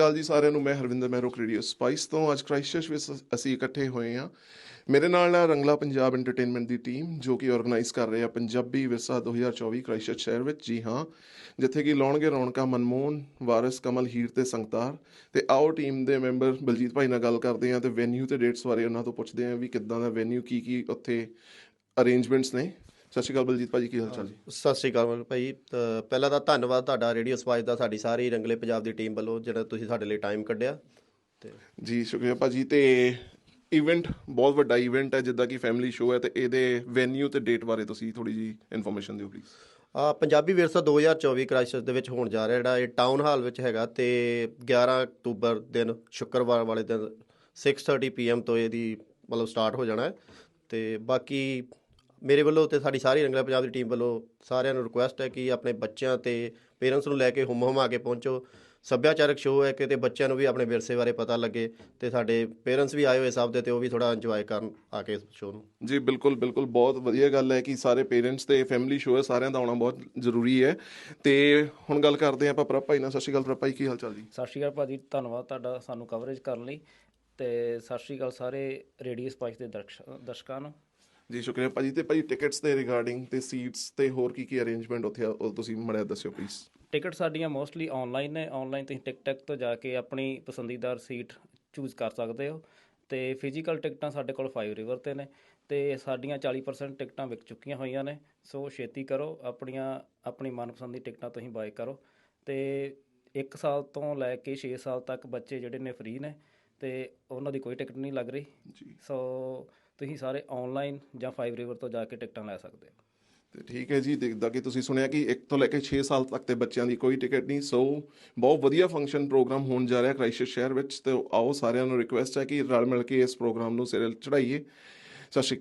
ਗੱਲ ਜੀ ਸਾਰਿਆਂ ਨੂੰ, ਮੈਂ ਹਰਵਿੰਦਰ ਮਹਿਰੋਕ ਰੇਡੀਓ ਸਪਾਈਸ ਤੋਂ। ਅੱਜ ਕ੍ਰਾਈਸਟਚਰਚ ਵਿੱਚ ਅਸੀਂ ਇਕੱਠੇ ਹੋਏ ਹਾਂ। ਮੇਰੇ ਨਾਲ ਰੰਗਲਾ ਪੰਜਾਬ ਐਂਟਰਟੇਨਮੈਂਟ ਦੀ ਟੀਮ ਜੋ ਕਿ ਆਰਗੇਨਾਈਜ਼ ਕਰ ਰਹੀ ਹੈ ਪੰਜਾਬੀ ਵਿਰਸਾ 2024 ਕ੍ਰਾਈਸਟਚਰਚ ਸ਼ਹਿਰ ਵਿੱਚ। ਜੀ ਹਾਂ, ਜਿੱਥੇ ਕਿ ਲਾਉਣਗੇ ਰੌਣਕਾਂ ਮਨਮੋਹਨ, ਵਾਰਿਸ, ਕਮਲ, ਹੀਰ ਤੇ ਸੰਗਤਾਰ। ਤੇ ਆਓ ਟੀਮ ਦੇ ਮੈਂਬਰ ਬਲਜੀਤ ਭਾਈ ਨਾਲ ਗੱਲ ਕਰਦੇ ਹਾਂ ਤੇ ਵੈਨਿਊ ਤੇ ਡੇਟਸ ਬਾਰੇ ਉਹਨਾਂ ਤੋਂ ਪੁੱਛਦੇ ਹਾਂ ਵੀ ਕਿੱਦਾਂ ਦਾ ਵੈਨਿਊ ਕੀ ਕੀ ਉੱਥੇ ਅਰੇਂਜਮੈਂਟਸ ਨੇ। ਸਤਿ ਸ਼੍ਰੀ ਅਕਾਲ ਬਲਜੀਤ ਭਾਜੀ ਕੀ ਹਾਲ ਚਾਲ ਜੀ? ਸਤਿ ਸ਼੍ਰੀ ਅਕਾਲ ਮਨ ਭਾਈ ਪਹਿਲਾਂ ਤਾਂ ਧੰਨਵਾਦ ਤੁਹਾਡਾ ਰੇਡੀਓ ਸਪਾਈਸ ਦਾ ਸਾਡੀ ਸਾਰੀ ਰੰਗਲੇ ਪੰਜਾਬ ਦੀ ਟੀਮ ਵੱਲੋਂ ਜਿਹੜਾ ਤੁਸੀਂ ਸਾਡੇ ਲਈ ਟਾਈਮ ਕੱਢਿਆ। ਤੇ ਜੀ ਸ਼ੁਕਰੀਆ ਭਾਜੀ ਤੇ ਇਵੈਂਟ ਬਹੁਤ ਵੱਡਾ ਇਵੈਂਟ ਹੈ ਜਿੱਦਾਂ ਕਿ ਫੈਮਿਲੀ ਸ਼ੋਅ ਹੈ ਤੇ ਇਹਦੇ ਵੈਨਿਊ ਤੇ ਡੇਟ ਬਾਰੇ ਤੁਸੀਂ ਥੋੜੀ ਜੀ ਇਨਫੋਰਮੇਸ਼ਨ ਦਿਓ ਪਲੀਜ਼ ਆ ਪੰਜਾਬੀ ਵਿਰਸਾ 2024 ਕ੍ਰਾਈਸਟਚਰਚ ਦੇ ਵਿੱਚ ਹੋਣ ਜਾ ਰਿਹਾ ਜਿਹੜਾ ਇਹ ਟਾਊਨ ਹਾਲ ਵਿੱਚ ਹੈਗਾ ਤੇ 11 ਅਕਤੂਬਰ ਦਿਨ ਸ਼ੁੱਕਰਵਾਰ ਵਾਲੇ ਦਿਨ 6:30 ਪੀਐਮ ਤੋਂ ਇਹਦੀ ਮਤਲਬ ਸਟਾਰਟ ਹੋ ਜਾਣਾ ਹੈ। ਤੇ ਬਾਕੀ ਮੇਰੇ ਵੱਲੋਂ ਤੇ ਸਾਡੀ ਸਾਰੀ ਰੰਗਲਾ ਪੰਜਾਬ ਦੀ ਟੀਮ ਵੱਲੋਂ ਸਾਰਿਆਂ ਨੂੰ ਰਿਕੁਐਸਟ ਹੈ ਕਿ ਆਪਣੇ ਬੱਚਿਆਂ ਤੇ ਪੇਰੈਂਟਸ ਨੂੰ ਲੈ ਕੇ ਹੁਮ ਹੁਮਾ ਕੇ ਪਹੁੰਚੋ। ਸੱਭਿਆਚਾਰਕ ਸ਼ੋਅ ਹੈ ਕਿ ਤੇ ਬੱਚਿਆਂ ਨੂੰ ਵੀ ਆਪਣੇ ਵਿਰਸੇ ਬਾਰੇ ਪਤਾ ਲੱਗੇ ਤੇ ਸਾਡੇ ਪੇਰੈਂਟਸ ਵੀ ਆਏ ਹੋਏ ਸਭ ਦੇ ਤੇ ਉਹ ਵੀ ਥੋੜਾ ਇੰਜੋਏ ਕਰਨ ਆ ਕੇ ਸ਼ੋਅ ਨੂੰ। ਜੀ ਬਿਲਕੁਲ ਬਿਲਕੁਲ ਬਹੁਤ ਵਧੀਆ ਗੱਲ ਹੈ ਕਿ ਸਾਰੇ ਪੇਰੈਂਟਸ ਤੇ ਫੈਮਿਲੀ ਸ਼ੋਅ ਹੈ ਸਾਰਿਆਂ ਦਾ ਆਉਣਾ ਬਹੁਤ ਜ਼ਰੂਰੀ ਹੈ। ਤੇ ਹੁਣ ਗੱਲ ਕਰਦੇ ਹਾਂ ਆਪਾਂ ਪ੍ਰਭ ਭਾਈ ਨਾਲ। ਸਤਿ ਸ਼੍ਰੀ ਅਕਾਲ ਪ੍ਰਭ ਭਾਈ ਕੀ ਹਾਲ ਚਾਲ ਜੀ? ਸਤਿ ਸ਼੍ਰੀ ਅਕਾਲ ਭਾਜੀ ਧੰਨਵਾਦ ਤੁਹਾਡਾ ਸਾਨੂੰ ਕਵਰੇਜ ਕਰਨ ਲਈ। ਤੇ ਸਤਿ ਸ਼੍ਰੀ ਅਕਾਲ ਸਾਰੇ ਰੇਡੀਓ ਸਪਾਈਸ ਦੇ ਦਰਸ਼- ਦਰਸ਼ਕਾਂ ਨੂੰ। ਜੀ ਸ਼ੁਕਰੀਆ ਭਾਜੀ। ਤੇ ਭਾਈ ਟਿਕਟਸ ਦੇ ਰਿਗਾਰਡਿੰਗ ਤੇ ਸੀਟਸ ਤੇ ਹੋਰ ਕੀ ਕੀ ਅਰੇਂਜਮੈਂਟ ਉੱਥੇ ਆ, ਉਹ ਤੁਸੀਂ ਮੜਿਆ ਦੱਸਿਓ ਪਲੀਜ਼ ਟਿਕਟ ਸਾਡੀਆਂ ਮੋਸਟਲੀ ਆਨਲਾਈਨ ਨੇ। ਆਨਲਾਈਨ ਤੁਸੀਂ ਟਿਕਟਕ ਤੋਂ ਜਾ ਕੇ ਆਪਣੀ ਪਸੰਦੀਦਾਰ ਸੀਟ ਚੂਜ਼ ਕਰ ਸਕਦੇ ਹੋ। ਤੇ ਫਿਜ਼ੀਕਲ ਟਿਕਟਾਂ ਸਾਡੇ ਕੋਲ 5 ਰਿਵਰ ਤੇ ਨੇ। ਤੇ ਸਾਡੀਆਂ 40% ਟਿਕਟਾਂ ਵਿਕ ਚੁੱਕੀਆਂ ਹੋਈਆਂ ਨੇ। ਸੋ ਛੇਤੀ ਕਰੋ। ਆਪਣੀਆਂ ਆਪਣੀ ਮਨਪਸੰਦ ਦੀ ਟਿਕਟਾਂ ਤੁਸੀਂ ਬਾਏ ਕਰੋ। ਤੇ 1 ਸਾਲ ਤੋਂ ਲੈ ਕੇ 6 ਸਾਲ ਤੱਕ ਬੱਚੇ ਜਿਹੜੇ ਨੇ ਫ੍ਰੀ ਨੇ। ਤੇ ਉਹਨਾਂ ਦੀ ਕੋਈ ਟਿਕਟ ਨਹੀਂ ਲੱਗ ਰਹੀ। ਜੀ। ਸੋ ਤੁਸੀਂ ਸਾਰੇ ਆਨਲਾਈਨ ਜਾਂ 5 ਰਿਵਰ ਤੋਂ ਜਾ ਕੇ ਟਿਕਟਾਂ ਲੈ ਸਕਦੇ ਹੋ। ਤੇ ਠੀਕ ਹੈ ਜੀ ਦੇਖਦਾ ਕਿ ਤੁਸੀਂ ਸੁਣਿਆ ਕਿ 1 ਤੋਂ ਲੈ ਕੇ 6 ਸਾਲ ਤੱਕ ਦੇ ਬੱਚਿਆਂ ਦੀ ਕੋਈ ਟਿਕਟ ਨਹੀਂ। ਸੋ ਬਹੁਤ ਵਧੀਆ ਫੰਕਸ਼ਨ ਪ੍ਰੋਗਰਾਮ ਹੋਣ ਜਾ ਰਿਹਾ ਕ੍ਰਾਈਸਟਚਰਚ ਸ਼ਹਿਰ ਵਿੱਚ ਤੇ ਆਓ ਸਾਰਿਆਂ ਨੂੰ ਰਿਕੁਐਸਟ ਹੈ ਕਿ ਰਲ ਮਿਲ ਕੇ ਇਸ ਪ੍ਰੋਗਰਾਮ ਨੂੰ ਸਿਰੇ ਚੜਾਈਏ ਸਤਿ ਸ਼੍ਰੀ